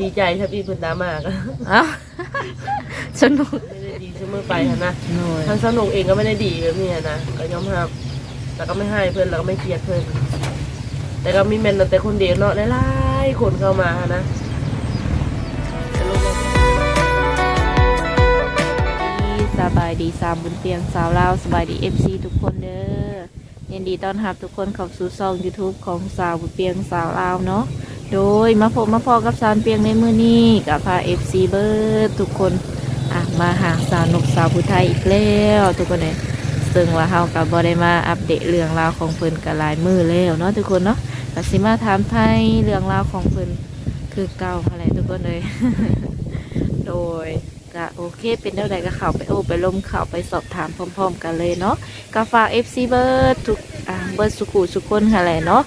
ดีใจถ้าพี่เพิ่นดราม่าก็เอ้าสนุกไม่ได้ดีเสมอไปหั้นนะโน่ยทางสนุกเองก็ไม่ได้ดีแบบนี้หั้นนะก็ยอมรับแต่ก็ไม่ให้เพื่อนแล้วก็ไม่เกลียดเพื่อนแต่ก็มีแมนแต่คนเดียวเนาะหลายๆคนเข้ามาหั้นนะแต่ลูกเราสบายดีสามบุญเตียงสาวลาวสบายดีเอฟซีทุกคนเด้อยินดีต้อนรับทุกคนเข้าสู่ช่อง YouTube ของสาวบุญเตียงสาวลาวเนาะ โดยมาพบมาพอกับสาวเปียงในมือนี้กับพาเอฟซีเบิร์ดทุกคนอะมาหาสาวนกสาวผู้ไทยอีกแล้วทุกคนเลยซึ่งว่าเฮากับบอได้มาอัปเดตเรื่องราวของเพิ่นกับลายมือแล้วเนาะทุกคนเนาะก็สิมาถามไทยเรื่องราวของเพิ่นคือเก่าอะไรทุกคนเลย โดยก็โอเค เป็นเท่าใดก็เข้าไปโอ้ไปลมเข้าไปสอบถามพร้อม ๆ กันเลยเนาะก็ฝาก FC เบิร์ดทุกอ่าเบิร์ดสุขุสุกคนค่ะแหละเนาะ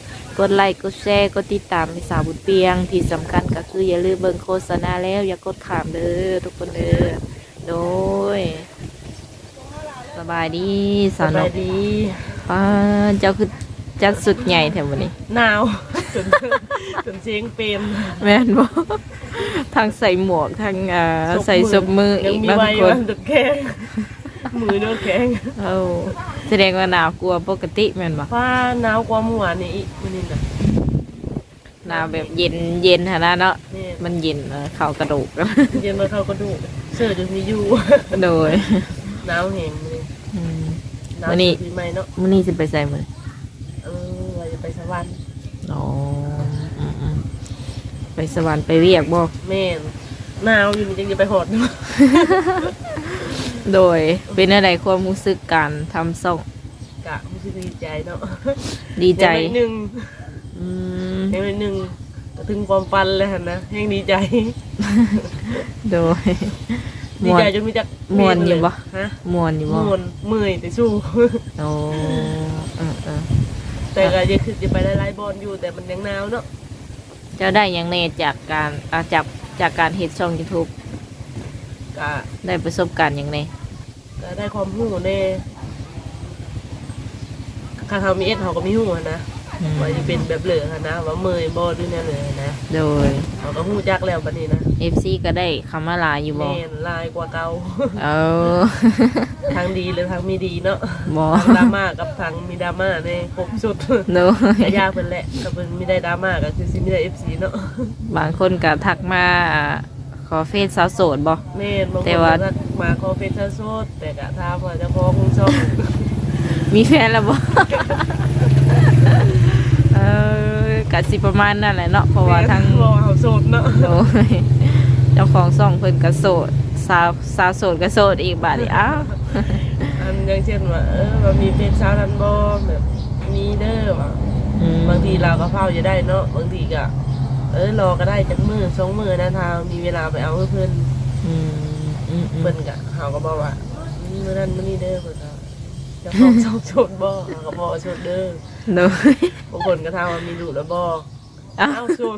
ดไลค์กดแชร์กดติดตามในสาวบุญเปียง ที่สำคัญก็คืออย่าลืมเบิ่งโฆษณาแล้ว อย่ากดขามเด้อทุกคนเด้อโดยสบายดีสสาวนบายกดีป้าเจ้าคือจัดสุดใหญ่แถววันนี้ หนาวจนจนเสียงเป็นแม่นบ่ทางใส่หมวกทางอ่าใส่ศพมือยัอีงกมีบางไว้คนวันตะแข็งมือเนื้อแข็งเอา แสดงว่าหนาวกลัวปกติแม่นบ่ฟ้าหนาวกว่าเมื่อวานนี้อีกมื้อนี้น่ะหนาวแบบเย็นเย็นหนนะเนาะนี่มันเย็นเออเข้ากระดูก เย็นมาเข้ากระดูกเสื้อจนมีอยู่โดยหนาวแห้งมื้อนี้อืม หนาวมื้อนี้ ปีใหม่เนาะมื้อนี้สิไปใส่มื้อเออว่าจะไปสวรรค์อ๋ออืมอืมไปสวรรค์ไปเรียกบ่ แม่นหนาวอยู่นี่จังจะไปหอดเนาะ โดยเป็นอะไรความรู้สึกการทำส่งกะรู้สึกดีใจเนาะดีใจยังไม่หนึ่งอืมยังไม่หนึ่งก็ถึงความฟันเลยหั่นนะยังดีใจ โดยดีม่วนใจจนมีจักม่วนอยู่บ่ฮะม่วนอยู่บ่ม่วนเมื่อยแต่สู้โอ้เออเออแต่ก็ยังคือจะไปไล่ๆบอลอยู่แต่มันยังหนาวเนาะเจ้าได้หยังแน่จากการอ่าจากจากการเฮ็ดช่อง YouTube กะได้ประสบการณ์หยังแน่ก็ได้ความรู้ในข้าเขามีเอสเขาก็มีหูนะอืมว่าจะเป็นแบบเหลืองนะว่าเมยบอด้วยเนี่ยเลยนะโดยเขาก็หูจักแล้วบัดนี้นะ FC ก็ได้คำว่าลาอยู่บ่แม่นลายกว่าเก่าเออทางดีหรือทางไม่ดีเนาะบ่ทางดราม่ากับทางมีดราม่าในครบสุดโดยกยากเพิ่นแหละถ้าเพิ่นไม่ได้ดราม่าก็คือสิไม่ได้ FC เนาะบางคนก็ทักมาอ่า ขอเฟซสาวโสดบ่ แม่นบางคแต่นว่า ก็มาขอเฟซโซดแต่ก็ถามว่าเจะพองช่องมีแฟนแล้วบ่ เออกะสิประมาณนั่นแหละเนาะเพราะว่าทั้งบ่เฮาโสดเนาะโดยเจ้าของซ่องเพิ่นก็โสดสาวสาวโสดก็โสดอีกบาดนี้อ้าวอันอย่างเช่นว่าเออว่ามีเฟซสาวทันบ่แบบมีเด้อว่าอืมบางทีเราก็เฝ้าจะได้เนาะบางทีก็ เออรอก็ได้จักมือสองมือนะถ้ามีเวลาไปเอาให้เพิ่นอืมอืมอืมเพิ่นก็เฮาก็บอกว่ามื้อนั้นมื้อนี้เด้อเพิ่นก็เจะของสองโสดบ่เฮาก็บ่โสดเด้อโดยบางคนก็ถามว่ามีลูกแล้วบ่อ้าวเอ้าโสด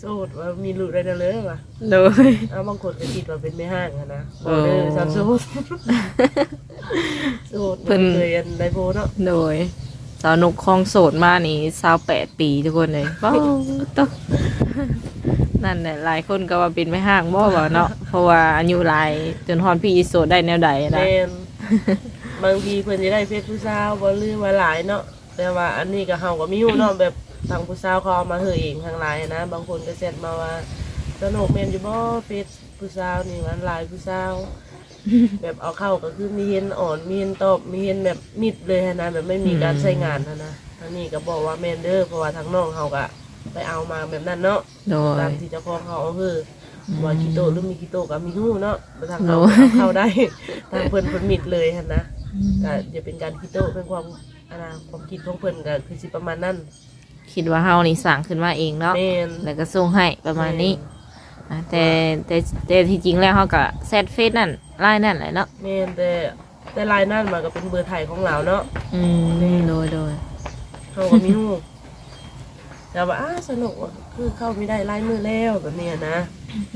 โสดว่ามีลูกได้แล้วเลยว่ะโดย เอ้าบางคนก็คิดว่าเป็นแม่ห้างอะนะเอบ่อเด้อซับโสดโสดเพิ่นเคยอันได้โพเนาะโดย สาวนกคลองโสดมานี่สาวแปดปีทุกคนเลยว้าวต้องนั่นแหละหลายคนก็ว่าเป็นไม่ห่างบ่ว่าเนาะเพราะว่าอายุหลายจนฮอนพี่โสดได้แนวใดนะ แม่นบางทีเพิ่นจะได้เฟซผู้สาวบ่ลืมว่าหลายเนาะแต่ว่าอันนี้ก็เฮาก็มีอยู่เนาะแบบทางผู้สาวเขาเอามาเฮอเองทางไลน์นะ บางคนก็แชทมาว่าสนุกแม่นอยู่บ่เฟซผู้สาวนี่มันหลายผู้สาว แบบเอาเข้าก็คือมีเห็นอ่อนมีเห็นตอบมีเห็นแบบมิดเลยหั้นนะแบบไม่มีการใช้งานหั้นนะทางนี้ก็บอกว่าแม่นเด้อเพราะว่าทางน้องเขาก็ไปเอามาแบบนั้นเนาะโดย ตามที่เจ้าของเขาเอาคือว่ากิโตหรือมีกิโตก็มีหู้เนาะแต่ทางเขาโอ้ยเข้าได้ ทางเพิ่นเพิ่นมิดเลยหันนะก็จะเป็นการกิโตเป็นความอันนะความคิดของเพิ่นก็คือสิประมาณนั้น คิดว่าเฮานี่สั่งขึ้นมาเองเนาะแม่น แล้วก็ส่งให้ประมาณนี้อะแต่แต่แต่ที่จริงแล้วเขาก็แซดเฟซนั่น ไลน์นั่นแหละเนาะแม่นแต่แต่ลายนั่นมาก็เป็นเบอร์ไทยของเราเนาะอืมโดยโดยเขาก็มีหู้แต่ว่าอ้าสนุกว่ะคือเข้าไม่ได้ลายมือแล้วแบบเนี้ยนะ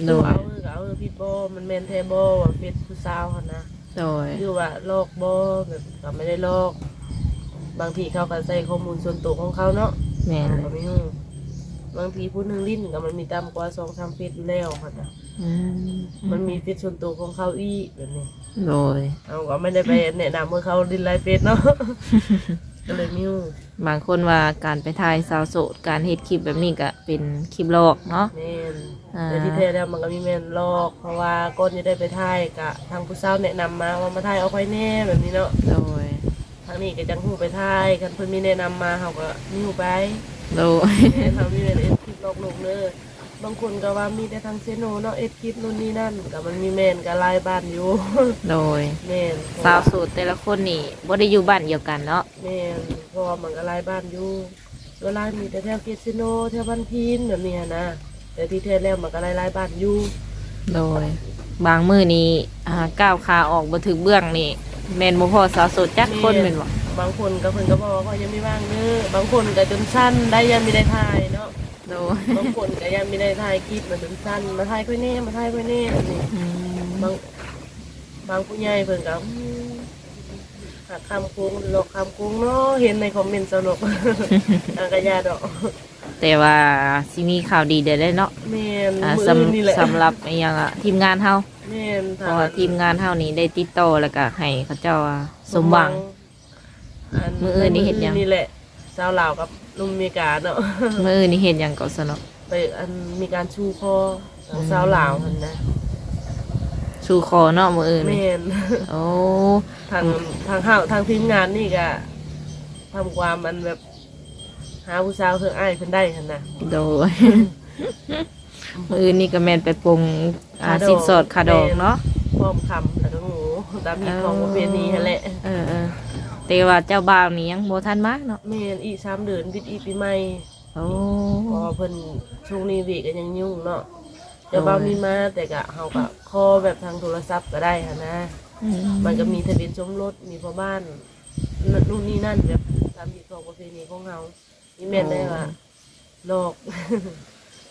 โดดูยเอาเออก็เอาเออพี่บอมันแมนแทบอว่าเฟซผู้สาวหันนะโดยคือว่าลอกบอแบบก็ไม่ได้ลอก บางทีเขาก็ใส่ข้อมูลส่วนตัวของเขาเนาะแม่นก็ไม่รู้ บางทีผู้หนึงลิ้นก็มันมีต่ำกว่า2-3เฟซอยู่แล้วค่ะนะอืมมันมีเฟซส่วนตัวของเขาอีกแบบนี้โดย เอาก็ไม่ได้ไปแนะนำว่าเขาลิ้นไลน์เฟซเนาะ ก็เลยมิวบางคนว่าการไปถ่ายสาวโสดการเฮ็ดคลิปแบบนี้ก็เป็นคลิปหลอกเนาะ แม่นอ่า แต่ที่แท้แล้วมันก็มีแม่นลอก เพราะว่าก่อนจะได้ไปถ่ายกะทางผู้สาวแนะนำมาว่ามาถ่ายเอาค่อยแน่แบบนี้เนาะ โดย ทางนี้ก็จังหูไปถ่ายกันเพิ่นมีแนะนำมาเขาก็มิวไป โดยทำมีแม่นเอ็ดคลิปลอกลงเลยบางคนก็ว่ามีแต่ทางเซโนเนาะเอ็ดคลิปนู่นนี่นั่นก็มันมีแมนก็หลายบ้านอยู่โดยแมนสาวโสดแต่ละคนนี่บ่ได้อยู่บ้านเดียวกันเนาะแมนเพราะว่ามันก็หลายบ้านอยู่เวลามีแต่แถวเกสโนแถวบ้านพีนแบบนี้หั้นนะแต่ที่แท้แล้วมันก็หลายๆบ้านอยู่โดย บางมือนี้อ่าก้าวขาออกบ่ถึงเบื้องนี่แม่นบ่พอสาวโสดจักคนแม่นบ่ บางคนก็เพิ่นก็บอกว่าเขายังไม่ว่างเด้อบางคนก็จนสั้นได้ยังไม่ได้ถ่ายเนาะโดยบางคนก็ยังไม่ได้ถ่ายคลิปมาจนสั้นมาถ่ายค่อยแน่มาถ่ายค่อยแน่แบบนี้อืมบางบางผู้ใหญ่เพิ่นก็อืมหักคำโค้งหลอกคำโค้งเนาะเห็นในคอมเมนต์สนุกอังกะยาดอกแต่ว่าสิมีข่าวดีเด้อได้เนาะแม่นอ่ามือสอื่นนี่แหละำสำหรับอหยังอะทีมงานเฮาแม่นเพราะว่าทีมงานเฮานี่ได้ติดต่อแล้วก็ให้เขาเจ้าว่าสมหวังน มื้ออื่นนี่เฮ็ดหยัง นี่แหละสาวลาวกับลุงเมกาเนาะ มื้ออื่นนี่เห็นหยังก็สนอไปอันมีการชูคอของสาวลาวหั่นนะชูคอเนาะมื้ออื่นนี่แม่น โอ้ทางทางเฮาทางทีมงานนี่ก็ทำความมันแบบ หาผู้สาวเพื่ออ้ายเพิ่นได้หั่นนะโดย มื้ออื่นนี่ก็แม่นไปปรุงอ่าคาดอก สินสอดคาดอกเนาะ พร้อมคำแล้วก็หมูตามมีของประเพณีหั่นแหละ เออเออ แต่ว่าเจ้าบ่าวนี่ยังบ่ทันมาเนาะแม่นอีกสามเดือนวิทย์อีปีใหม่โอ้ เพอเพิ่นช่วงนี้วีก็ยังยุ่งเนาะเจ้าบ่าวมีมาแต่ก็เฮาก็คอแบบทางโทรศัพท์ก็ได้หั่นนะอืมมันก็มีทะเบียนสมรสมีพ่อบ้านนู่นนี่นั่นแบบตามที่ของประเพณีของเรานี่แม่นได้ว่าโลก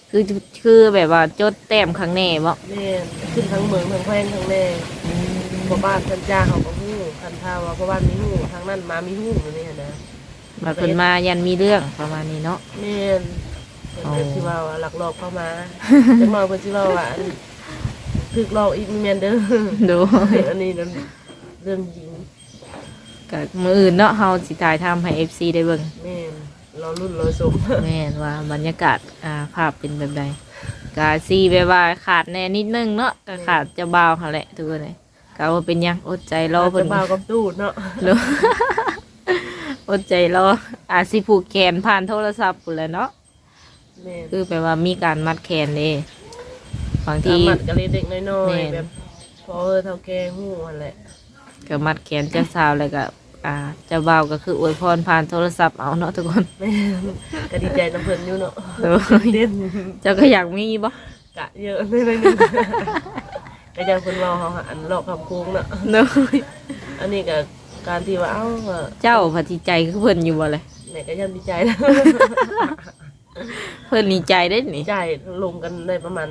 คือคือแบบว่าจดแต้มข้างแน่บ่แม่นขึ้นทั้งเมืองทั้งแพร่งทั้งแน่พ่อบ้านทันจ้าเขาก็ฮู้ ทันท่าว่าพ่อบ้านมีฮู้ทางนั้นมามีฮู้อยู่นี่หั่นนะมาเพิ่นมายันมีเรื่องประมาณนี้เนาะแม่นเพิ่นอ๋อก็สิว่าว่าหลักหลอกเข้ามาจังมาเพิ่นสิว่าว่าอันถูกหลอกอีกแม่นเด้อโดยอันนี้นั่นเรื่องจริงก็มื้ออื่นเนาะเฮาสิถ่ายทำให้ FC ได้เบิ่งแม่นเรารุ่นเราสมแม่นว่าบรรยากาศอ่าภาพเป็นแบบใดกาซีแบบว่าขาดแน่นิดนึงเนาะก็ขาดเจะบ่าวเขาแหละทุกคนเลย ก็ว่าเป็นหยังอดใจรอเราเพิ่เพิ่นนบ่าวกับตูดเนาะเนอะอดใจรออาจสิผูกแขนผ่านโทรศัพท์พุ่นแหละเนาะแม่นคือแปลว่ามีการมัดแขนเด้บางที สามัดกับเด็กน้อยแม่น ๆแบบพอเออเท่าแก่หู้นั่นแหละก็มัดแขนเจ้าสาวแล้วก็อ่าเจ้าบ่าวก็คืออวยพรผ่านโทรศัพท์เอาเนาะทุกคนแม่นก็ดีใจน้ำเพิ่นอยู่เนาะโดยเด่นเจ้าก็อยากมีบ่กะเยอะเลยเลยนึง ก็ยังเพิ่นเว้าเฮาหาอันลอกคำโค้งเนาะโดยอันนี้ก็การที่ว่าเอ้าว่าเจ้าพอดีใจคือเพิ่นอยู่บ่เลยแม่ก็ยังดีใจแล้วเพิ่นดีใจได้นี่ใจลงกันได้ประมาณ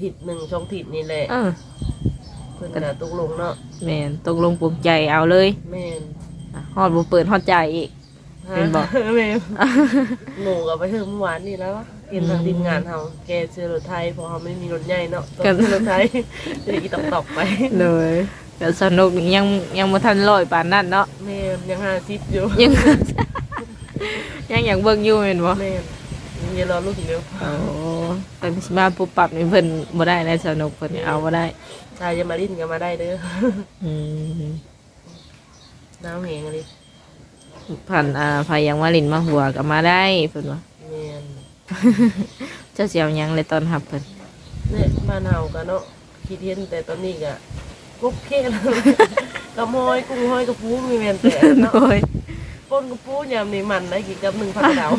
ทิศหนึ่งช่องทิศนี่แหละเออเพิ่นก็ตกลงเนาะแม่นตกลงปลงใจเอาเลยแม่นอะฮอดบ่เปิดฮอดใจอีก เป็นบ่แม่นหนูก็ไปเพิ่มเมื่อวานนี่แล้ว เห็นทางทีมงานเฮาแกเสื้อรถไทยเพราะเขาไม่มีรถใหญ่เนาะต้องซื้อรถไทยเลยอีตอกตอกๆไปเลยแต่สนุกนี่ยังยังบ่ทันร้อยปานนั้นเนาะแม่นยังห้าสิบอยู่ยังยังอยากเบิ่งอยู่แม่นบ่แม่นยังจะรอรุ่นเดียวโอ้เป็นสิมาปุ๊บปับนี่เพิ่นบ่ได้แล้วสนุกเพิ่นเอาบ่ได้ชายจะมาดิ้นก็มาได้เด้ออืมน้ำเหงเลยผ่านอ่าพายังมาลินมาหัวก็มาได้เพิ่นว่าแม่น เจ้าสิเอาหยังเลยตอนรับเพิ่นเนี่ยบ้านเฮากันเนาะคิดเห็นแต่ตอนนี้ก็กุ๊กเค้แล้วกระมอยกุ้งห้อยกระปูมีแม่นแต่โดเนาะยป้นกระปูยามนี้มันได้กินกับหนึ่งผักดาว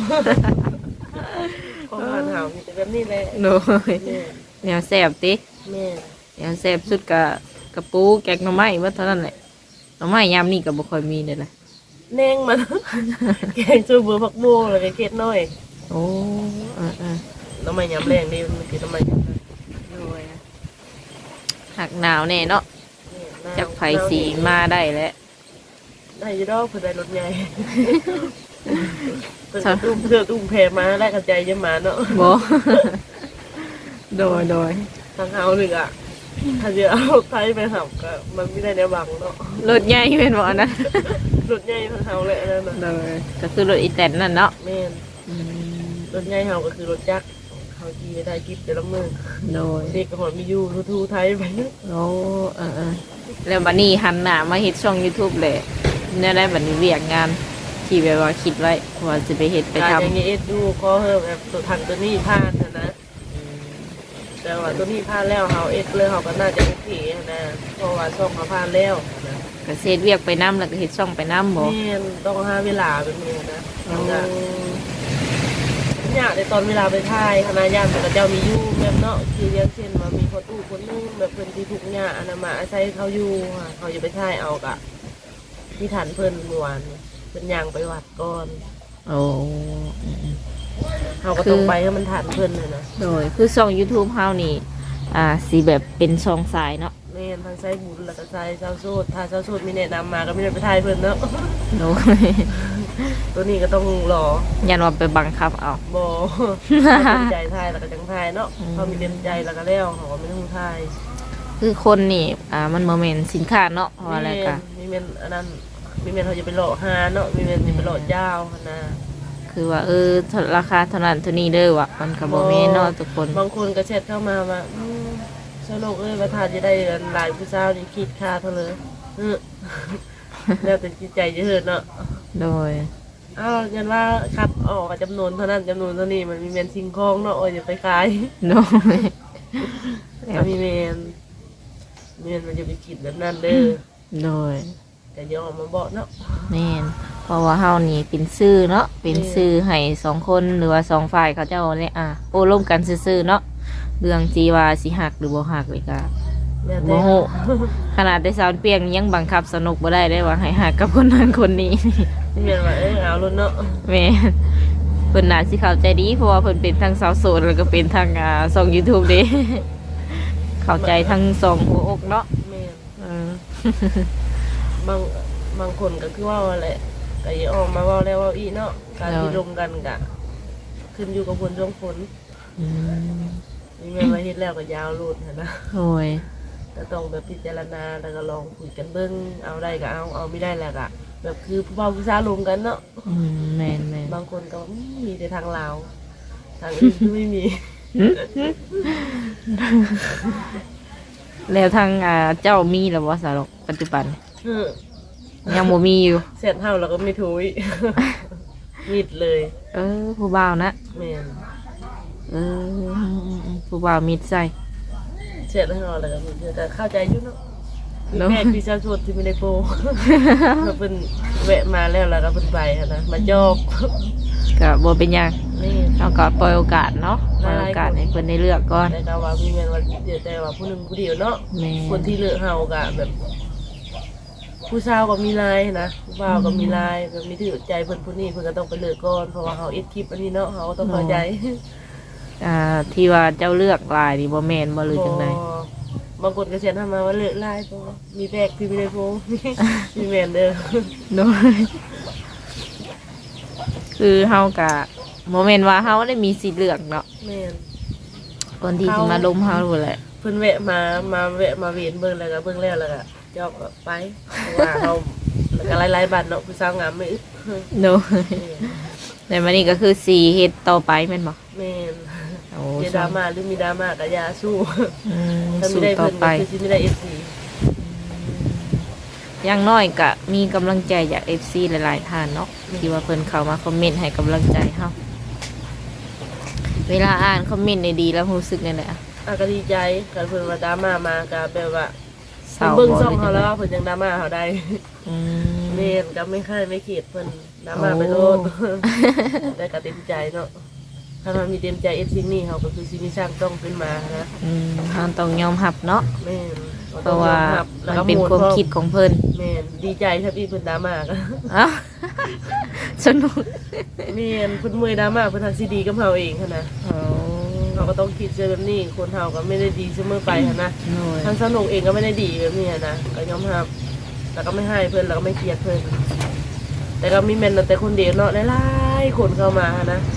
ของบ้านเฮามีแต่แบบนี้แหละโดยแม่แนวแซ่บติแม่แนวแซ่บสุดก็กระปูแกงหน่อไม้ว่าเท่านั้นแหละหน่อไม้ยามนี้ก็บ่ค่อยมีเด้อล่ะแนงมันแกงชูเบือผักโบวแล้วก็เค็ดน้อย โอ้เออเออน้ำมันยำแรงดีมันคือน้ำมันยำแรงหักหนาวแน่เนาะเนี่ยจากไผสีมาได้แล้วได้อยี่ดอกเพื่อได้รถใหญ่เพิ่นก็ตุ้มเพื่อตุ้มแพมาแลกกับใจจะมาเนาะบ่โดยโดยทางเฮาหนึ่งอะถ้าจะเอาไทยไปหับก็มันไม่ได้แนวบังเนาะรถใหญ่เป็นบ่อันนั้นรถใหญ่ทางเฮาแหละนั่นน่ะโดยก็คือรถอีแตนนั่นเนาะแม่นอืม รถใหญ่เฮาก็คือรถจักรเฮาขี่ไปได้กิบแต่ละมือโดยเด็กก็หอดมีอยู่ทูๆไทยไปเนาะโอ้เออเออแล้วบัดนี้หันหน้ามาเฮ็ดช่อง YouTube เลยเนี่ยได้บัดนี้เวียกงานที่แบบว่าคิดไว้ว่าจะไปเฮ็ดไปการทำ อย่างนี้เอ็ดดูก็เพิ่มแบบตัวทางตัวนี้พลาดนะนะ แต่ว่าตัวนี้พลาดแล้วเฮาเอ็ดเลยเฮาก็น่าจะโอเคนะเพราะว่าช่องเขาพลาดแล้วนะก็เฮ็ดเวียกไปนํแล้วก็เฮ็ดช่องไปนํบ่นี่ต้องหาเวลาเป็นมือนะ โอ้ เนี่ยในตอนเวลาไปถ่ายคณะญาติกับเจ้ามีอยู่แบบเนาะคือเรียนเช่นว่ามีคนตู้คนนึงแบบเพิ่นที่ทุกข์ยากอันนั้นมาอาศัยเขาอยู่ค่ะเขาจะไปถ่ายเอากะมีฐานเพิ่นเมื่อวานเพิ่นย่างไปวัดก่อนโอ้อืมเขาก็ต้องไปให้มันฐานเพิ่นเลยนะโดยคือช่อง YouTube เฮานี่อ่าสิแบบเป็นช่องสายเนาะแม่นทางไซบุญแล้วก็ไซเจ้าโซดถ้าเจ้าโซดมีแนะนำมาก็ไม่ได้ไปถ่ายเพิ่นเนาะโดย ตัวนี้ก็ต้องรอยันว่าไปบังคับเอาบอเต็มใจถ่ายแล้วก็จังถ่ายเนาะอืมเขามีเต็มใจแล้วก็แล้วเขาก็ไม่ต้องถ่ายคือคนนี่อ่ามันบ่แม่นสินค้าเนาะเพราะว่าอะไรก็มีเมนอันนั้นมีเมนเขาจะไปหลอกหาเนาะมีเมนจะไปหลอกยาวหั้นนะคือว่าเออราคาเท่านั้นเท่านี้เด้อว่ะมันก็บ่แม่นเนาะทุกคนบางคนก็แชทเข้ามาว่าอืมสนุกเอ้ยประธานจะได้หลายผู้สาวนี่คิดค่าเท่าเลยเออแล้วแต่จิตใจจะเหินเนาะ โดย อ้าวยันว่าคัดออกกับจำนวนเท่านั้นจำนวนเท่านี้มันมีเมนซิงคองเนาะโอ้ยอย่าไปขายโดยถ้ามีเมนเมนมันจะไปคิดแบบนั้นเด้อโดยแต่ยอมมาบอกเนาะแม่นเพราะว่าเฮานี่เป็นซื่อเนาะเป็นซื่อให้สองคนหรือว่าสองฝ่ายเขาเจ้าเนี่ยอะโอ้ร่วมกันซื่อๆเนาะเรื่องจีว่าสิหักหรือบ่หักเลยก็แล้วโมแต่โหขนาดได้สาวเปียงยังบังคับสนุกบ่ได้ได้ว่าให้หักกับคนนั้นคนนี้ที่ เมนว่าเอ้ยเอาลุ้นเนาะแม่นเพิ่นน่าสิเข้าใจดีเพราะว่าเพิ่นเป็นทั้งสาวโสดแล้วก็เป็นทั้งอ่าช่อง YouTube เด้ เข้าใจทั้งสองหัวอกเนาะแม่นเออบางบางคนก็คือว่าว่าแหละก็อย่าออกมาเว่าแล้วเว่าอีเนาะการที่ลงกันกะขึ้นอยู่กับคนช่วงฝนอืมนี่แม่มาเฮ็ดแล้วก็ยาวโลดหั้นนะ โอ้ย ก็ต้องแบบพิจารณาแล้วก็ลองคุยกันเบิ่งเอาได้ก็เอาเอาไม่ได้แล้วก็ แบบคือผู้บ่าวผู้สาวรวมกันเนาะอืมแม่นแม่นบางคนก็อืมมีแต่ทางลาวทางอื่นคือไม่มี แล้วทางอ่าเจ้ามีแล้วบ่สาวกปัจจุบัน เออยังบ่มีอยู่ เสร็จเฮาแล้วก็ไม่ทุย มิดเลยเออ ผู้บ่าวนะแม่นเออผู้บ่าวมิดใส่เสร็จแล้วเฮาแล้วก็มิดเลยแต่เข้าใจอยู่เนาะ เนอะแม่พี่ชาวชดที่ไม่ได้โปรเขาเป็นแวะมาแล้วแล้วก็เป็นไปหั้นนะมาจอบก็บ่เป็นหยังนี่เราก็ปล่อยโอกาสเนาะปล่อยโอกาสให้เพิ่นได้เลือกก่อนแต่ก็ว่ามีเงินวันเดียวแต่ว่าผู้หนึ่งผู้เดียวเนาะแม่คนที่เลือกเฮาก็แบบ ผู้สาวก็มีลายนะผู้บ่าวก็มีลายแบบมีถือใจเพิ่นผู้นี้เพิ่นก็ต้องไปเลือกก่อนเพราะว่าเฮาเอ็ดคลิปอันนี้เนาะเฮาก็ต้องเข้าใจ อ่าที่ว่าเจ้าเลือกลายนี่บ่แม่นบ่หรือจังไดบางคนก็เขียนทำมาว่าเลือกลายเพราะว่ามีแบกที่ไม่ได้โพงมีแมนเด้อโดยคือเฮาก็บ่แม่นว่าเฮาได้มีสิทธิ์เลือกเนาะแมน คนที่สิมาล้มเฮารู้แหละเพิ่นแวะมามาแวะมาเวียนเบิ่งแล้วก็เบิ่งแล้วแล้วก็จอบก็ไปเพราะว่าเฮาแล้วก็หลายๆบัตรเนาะผู้สาวงามไม่อึดโดยแต่วันนี้ก็คือสีเฮ็ดต่อไปแม่นบ่แม่น โอ้อย่าดราม่าหรือมีดราม่าก็อย่าสู้อืมถ้าไม่สู้ได้ต่อเพิ่นไป ก็คือสิไม่ได้ FC อย่างน้อยก็มีกำลังใจจาก FC หลายๆท่านเนาะที่ว่าเพิ่นเข้ามาคอมเมนต์ให้กำลังใจเฮาเวลาอ่านคอมเมนต์ได้ดีแล้วรู้สึกนั่นแหละอะก็ดีใจกันเพิ่นว่าดราม่ามาก็แบบว่าเศร้าเบิ่งซ่องบ่เขาแล้วว่าเพิ่นยังดราม่าเขาได้อืมแม่นก็ไม่ค่ายไม่เขียดเพิ่นดราม่าไปโลดแต่ก็เต็มใจเนาะ ถ้ามันมีเต็มใจเอฟซีนี่เขาก็คือสิมีสร้างต้องขึ้นมานะอืมเราต้องยอมรับเนาะแม่นเพราะว่าแล้มันก็เป็นความคิดของเพิ่นแม่นดีใจครับพี่เพิ่นดราม่าก็เอ้าสนุกแม่นเพิ่นเมื่อยดราม่าเพิ่นทักสิดีกับเฮาเองค่ะนะโอ้เราก็ต้องคิดเจอแบบนี้คนเฮาก็ไม่ได้ดีเสมอไปค่ะนะโน่ยทั้งสนุกเองก็ไม่ได้ดีแบบนี้อะนะก็ยอมรับแล้วก็ไม่ให้เพิ่นแล้วก็ไม่เกลียดเพิ่นแต่ก็มีแม่นแต่คนเดียวเนาะหลายคนเข้ามานะส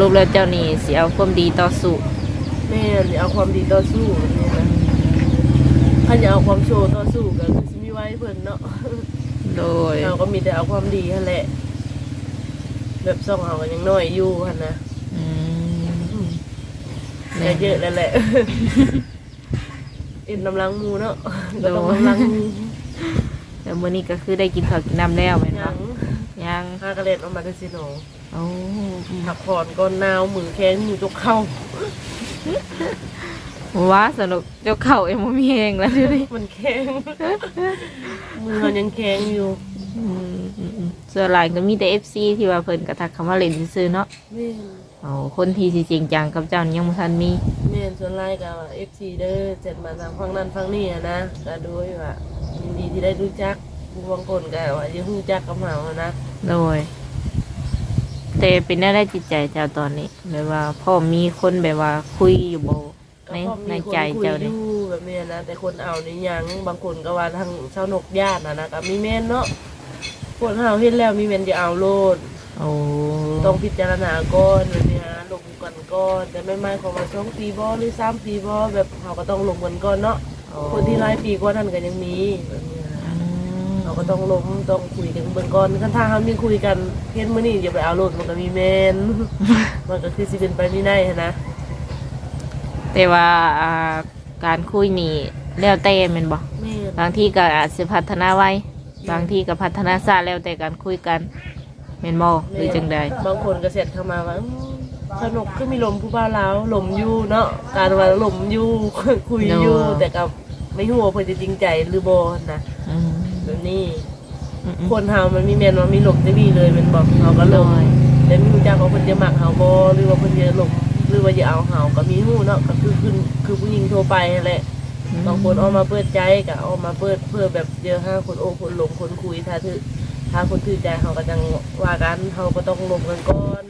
รุปแล้วเจ้านี่สิเอาความดีต่อสู้แม่นอย่าเอาความดีต่อสู้แบบนี้นะถ้าอย่าเอาความโชว์ต่อสู้ก็คือสิมีไว้เพิ่นเนาะโดยเราก็มีแต่เอาความดีนั่นแหละแบบส่องเอากันยังน้อยอยู่หั่นนะอืมแต่เยอะแล้วแหละเอ็นกำลังหมูเนาะก็ต้องกำลังหมูแล้วมื้อนี้ก็คือได้กินข้าวกินน้ำแล้วแม่นยับ่งยังห้ากระเล็ดออกมาได้สิโน โอ้ผักผ่อนก่อนหนาวมือแข็งมือจกเข้าว่าสนุกเจ้าเข้าเอ็มบ่มีแฮงแล้วเดี๋ยวนี้มันแข็งมือมันยังแข็งอยู่อืมอืมอืมส่วนหลายก็มีแต่ FC ที่ว่าเพิ่นก็ทักคำว่าเล่นซื่อๆเนาะแม่นโอ้คนที่สิจริงจังกับเจ้านี่ยังบ่ทันมี แม่นส่วนไล่กับเอฟซีเด้อเจ็ดมาทางฟังนั้นฟังนี่อะนะก็ด้วยว่ายินดีที่ได้รู้จักผู้บางคนก็ว่ายังรู้จักกับเราอะนะโดย แต่เป็นได้ได้จิตใจเจ้าตอนนี้แบบว่าพ่อมีคนแบบว่าคุยอยู่บ่ในก็พอมีในคนใจคุยเจ้าอนี่ยู่แบบนี้นะแต่คนเอานี่ยังบางคนก็ว่าทางเจ้านกญาตินะนะก็มีแม่นเนาะคนเฮาเห็นแล้วมีแม่นจะเอาโลด โอ้ต้องพิจารณาก่อนแบบนี้นะลงกันก่อนแต่ไม่ไม่ของมาสองปีบ่หรือสามปีบ่แบบเขาก็ต้องลงกันก่อนเนาะคนที่หลายปีกว่านั้นก็ยังมีแบบนี้นะอืม เราก็ต้องล้มต้องคุยกันเบื้องก่อนคันถ้าเขามีคุยกันเห็นมื้อนี้อย่าไปเอาโลดมันก็มีแมน มันก็คือสิเป็นไปไม่ได้หั้นนะแต่ว่าอ่าการคุยนี่แล้วแต่แม่นบ่แม่นบางที่ก็อาจสิพัฒนาไวบางที่ก็พัฒนาช้าแล้วแต่การคุยกันแม่นบ่หรือจังใดบางคนก็เสร็จเข้ามาว่าอืมสนุกคือมีลมผู้บ่าวลาวลมอยู่เนาะการว่าลมอยู่ คุยอยู่แต่กับไม่ฮู้ว่าเพิ่นจะจริงใจหรือบ่นะ อืมแบบ นี้อืมอืมคนเฮามันมีแม่นว่ามีลมจะมีเลยแมันบอกเฮาก็ลโดมยแต่ไม่รู้จักว่าเพิ่นจะมักเฮาบ่หรือว่าเพิ่นจะลมหรือว่าจะเอาเฮาก็มีฮู้เนาะก็คือคือคือผู้หญิงทั่วไปนั่นแหละบางคนออกมาเปิดใจกับออกมาเปิดเพื่อแบบเจอห้าคนโอ้คนหลงคนคุยถ้าถือถ้าคนถือใจเขาก็จังว่ากันเขาก็ต้องลงกันก่อน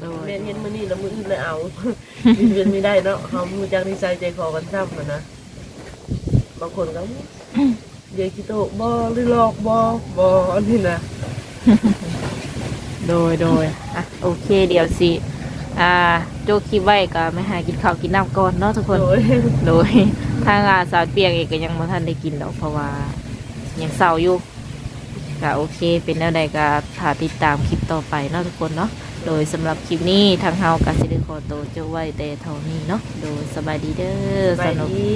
โดยเรียนเห็นมือนี่แล้วมืออื่นเลยเอายืนเรียนไม่ได้เนาะเขามือจังนิสัยใจคอกันซ้ำอะนะบางคนก็ เยคิโตะบอหรือหลอกบอบออันนี้นะโดยโดยอะโอเคเดี๋ยวสิอ่าโจคลิปไว้ก็ไม่หากินข้าวกินน้ำก่อนเนาะทุกคนโดยโดยทางอาสาวเปียงเองก็ยังไม่ทันได้กินดอกเพราะว่ายังเศร้าอยู่ก็โอเค เป็นแนวใดก็ถ้าติดตามคลิปต่อไปเนาะทุกคนเนาะโดยสำหรับคลิปนี้ทางเฮากับสิริโคโตวเจ้าไว้แต่เท่านี้เนาะโดยสบายดีเด้อไปสนุกดี